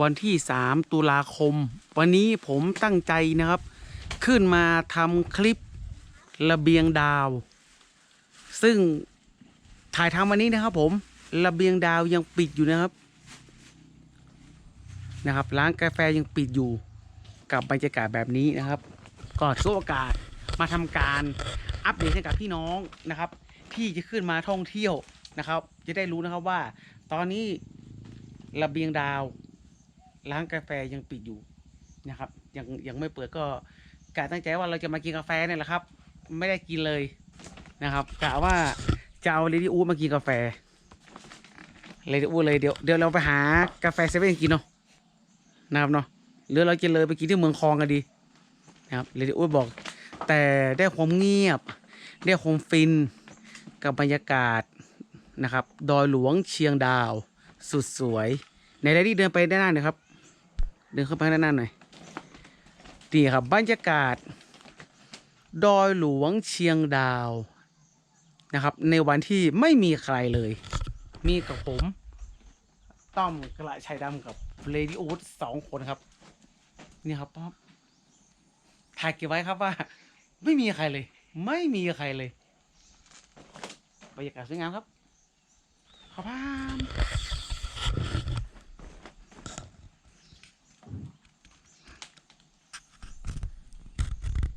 วันที่ 3 ตุลาคม วันนี้ผมตั้งใจนะครับ ขึ้นมาทำคลิประเบียงดาว ซึ่งถ่ายทำวันนี้นะครับผมระเบียงดาวยังปิดอยู่นะครับนะครับร้านกาแฟยังปิดอยู่กับบรรยากาศแบบนี้นะครับ ก็ถือโอกาสมาทำการอัปเดตให้กับพี่น้องนะครับ ที่จะขึ้นมาท่องเที่ยวนะครับ จะได้รู้นะครับว่า ตอนนี้ระเบียงดาว ร้านกาแฟยังปิดอยู่นะครับ ยังยังไม่เปิดก็กะตั้งใจว่าเราจะมากินกาแฟเนี่ยแหละครับ ไม่ได้กินเลยนะครับกะว่าจะเอาเลดี้อูมากินกาแฟเลดี้อูเลยเดี๋ยวเดี๋ยวเราไปหากาแฟเซเว่นกินเนาะนะครับเนาะหรือเราจะเลยไปกินที่เมืองคลองกันดีนะครับเลดี้อูบอก แต่ได้ความเงียบ ได้ความฟินกับบรรยากาศนะครับ ดอยหลวงเชียงดาว สุดสวย ในเลดี้เดินไปด้านหน้าหน่ยครับ เดินเข้าไปด้านหน้าหน่อยนี่ครับบรรยากาศ ดอยหลวงเชียงดาวนะครับ ในวันที่ไม่มีใครเลย มีกับผม ต้อมกระชัยดำกับเลดี้อูดสองคนครับ นี่ครับป๊อปถ่ายเก็บไว้ครับว่า ไม่มีใครเลย ไม่มีใครเลยบรรยากาศสวยงามครับขอบคุณ